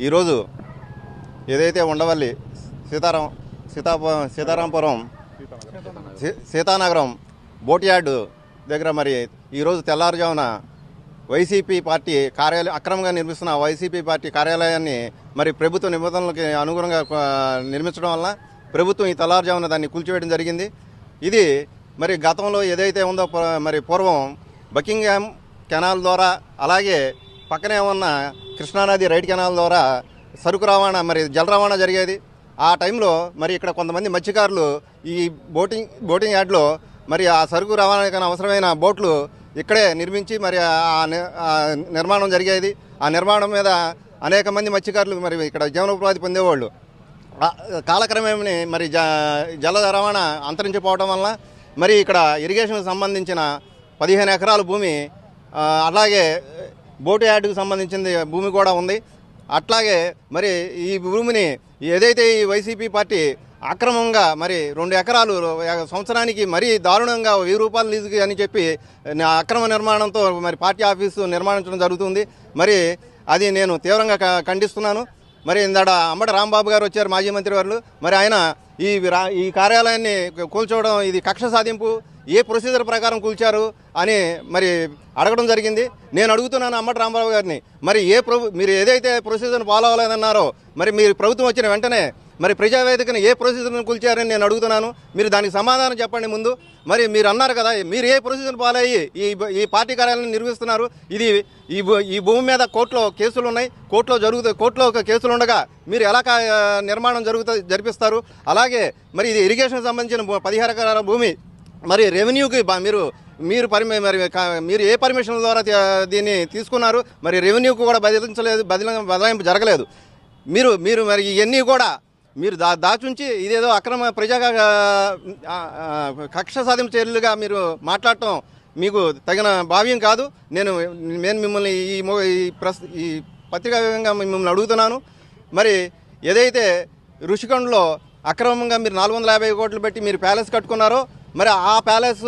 ఈరోజు ఏదైతే ఉండవల్లి సీతారాం సీతాప సీతారాంపురం సీ- సీతానగరం బోట్ యార్డు దగ్గర మరి ఈరోజు తెల్లారుజామున వైసీపీ పార్టీ కార్యాలయం అక్రమంగా నిర్మిస్తున్న వైసీపీ పార్టీ కార్యాలయాన్ని మరి ప్రభుత్వ నిబంధనలకి అనుగుణంగా నిర్మించడం వల్ల ప్రభుత్వం ఈ తెల్లారుజామున దాన్ని కూల్చివేయడం జరిగింది. ఇది మరి గతంలో ఏదైతే ఉందో మరి పూర్వం బకింగ్హామ్ కెనాల్ ద్వారా అలాగే పక్కనే ఉన్న కృష్ణానది రైట్ కెనాల్ ద్వారా సరుకు రవాణా మరి జల రవాణా జరిగేది. ఆ టైంలో మరి ఇక్కడ కొంతమంది మత్స్యకారులు ఈ బోటింగ్ బోటింగ్ యార్డ్లో మరి ఆ సరుకు రవాణాకి అవసరమైన బోట్లు ఇక్కడే నిర్మించి మరి ఆ నిర్మాణం జరిగేది. ఆ నిర్మాణం మీద అనేక మంది మత్స్యకారులు మరి ఇక్కడ జీవనోపాధి పొందేవాళ్ళు. కాలక్రమేమని కాలక్రమేణని మరి జ జల రవాణా అంతరించిపోవడం వల్ల మరి ఇక్కడ ఇరిగేషన్కి సంబంధించిన పదిహేను ఎకరాల భూమి అలాగే బోటు యార్డుకు సంబంధించింది భూమి కూడా ఉంది. అట్లాగే మరి ఈ భూమిని ఏదైతే ఈ వైసీపీ పార్టీ అక్రమంగా మరి రెండు ఎకరాలు సంవత్సరానికి మరీ దారుణంగా వెయ్యి రూపాయలు లీజుకి అని చెప్పి నా అక్రమ నిర్మాణంతో మరి పార్టీ ఆఫీసు నిర్మాణించడం జరుగుతుంది. మరి అది నేను తీవ్రంగా ఖండిస్తున్నాను. మరి ఇందాడ అంబటి రాంబాబు గారు వచ్చారు మాజీ మంత్రి వారు మరి ఆయన ఈ రా- ఈ కార్యాలయాన్ని కూల్చోవడం ఇది కక్ష సాధింపు ఏ ప్రొసీజర్ ప్రకారం కూల్చారు అని మరి అడగడం జరిగింది. నేను అడుగుతున్నాను అమ్మటి రాంబాబు గారిని. మరి ఏ ప్రభు మీరు ఏదైతే ప్రొసీజర్ ఫాలో అవ్వలేదన్నారో మరి మీరు ప్రభుత్వం వచ్చిన వెంటనే మరి ప్రజావేదికను ఏ ప్రొసీజర్ను కూల్చారని నేను అడుగుతున్నాను. మీరు దానికి సమాధానం చెప్పండి ముందు. మరి మీరు అన్నారు కదా మీరు ఏ ప్రొసీజర్ ఫాలో అయ్యి ఈ ఈ పార్టీ కార్యాలయం నిర్వహిస్తున్నారు? ఇది ఈ భూ- ఈ భూమి మీద కోర్టులో కేసులు ఉన్నాయి. కోర్టులో జరుగుతాయి కోర్టులో ఒక కేసులు ఉండగా మీరు ఎలా కా- నిర్మాణం జరుగుతుంది జరిపిస్తారు? అలాగే మరి ఇది ఇరిగేషన్ సంబంధించిన పదిహేను ఎకరాల భూమి. మరి రెవెన్యూకి మీరు మీరు పరిమి మరి కా- మీరు ఏ పర్మిషన్ ద్వారా దీన్ని తీసుకున్నారు మరి రెవెన్యూకు కూడా బదిలించలేదు బదిలి బదలాయింపు జరగలేదు. మీరు మీరు మరి ఇవన్నీ కూడా మీరు దా దాచుంచి ఇదేదో అక్రమ ప్రజా కక్ష సాధింపు చర్యలుగా మీరు మాట్లాడటం మీకు తగిన భావ్యం కాదు. నేను నేను మిమ్మల్ని ఈ ఈ ప్రస్ ఈ పత్రికా విధంగా మిమ్మల్ని అడుగుతున్నాను. మరి ఏదైతే ఋషికొండలో అక్రమంగా మీరు నాలుగు వందల యాభై కోట్లు పెట్టి మీరు ప్యాలెస్ కట్టుకున్నారో మరి ఆ ప్యాలెస్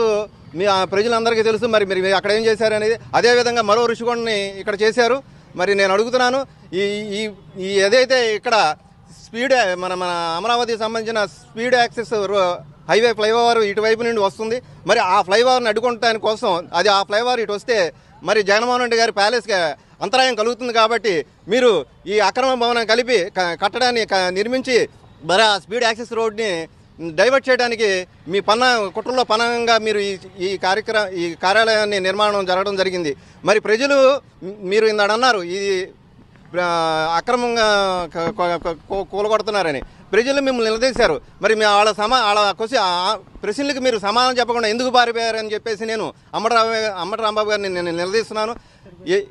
మీ ఆ ప్రజలందరికీ తెలుసు. మరి మీరు అక్కడ ఏం చేశారు అనేది. అదేవిధంగా మరో ఋషికొండని ఇక్కడ చేశారు. మరి నేను అడుగుతున్నాను ఈ ఈ ఈ ఏదైతే ఇక్కడ స్పీడ్ మన మన అమరావతికి సంబంధించిన స్పీడ్ యాక్సెస్ రో- హైవే ఫ్లైఓవర్ ఇటువైపు నుండి వస్తుంది. మరి ఆ ఫ్లైఓవర్ని అడ్డుకుంటాని కోసం అది ఆ ఫ్లైఓవర్ ఇటు వస్తే మరి జగన్మోహన్ రెడ్డి గారి ప్యాలెస్కి అంతరాయం కలుగుతుంది కాబట్టి మీరు ఈ అక్రమ భవనం కలిపి కట్టడాన్ని నిర్మించి మరి ఆ స్పీడ్ యాక్సెస్ రోడ్ని డైవర్ట్ చేయడానికి మీ పన్న కుట్రలో పనంగా మీరు ఈ ఈ కార్యక్రమ ఈ కార్యాలయాన్ని నిర్మాణం జరగడం జరిగింది. మరి ప్రజలు మీరు ఇందాడు అన్నారు ఇది అక్రమంగా కూలగొడుతున్నారని. ప్రజలు మిమ్మల్ని నిలదీశారు. మరి మీ వాళ్ళ సమా వాళ్ళ కొసి ఆ ప్రశ్నలకు మీరు సమాధానం చెప్పకుండా ఎందుకు పారిపోయారని చెప్పేసి నేను అమ్మటరావు అమ్మట రాంబాబు గారిని నేను నిలదీస్తున్నాను. ఏ-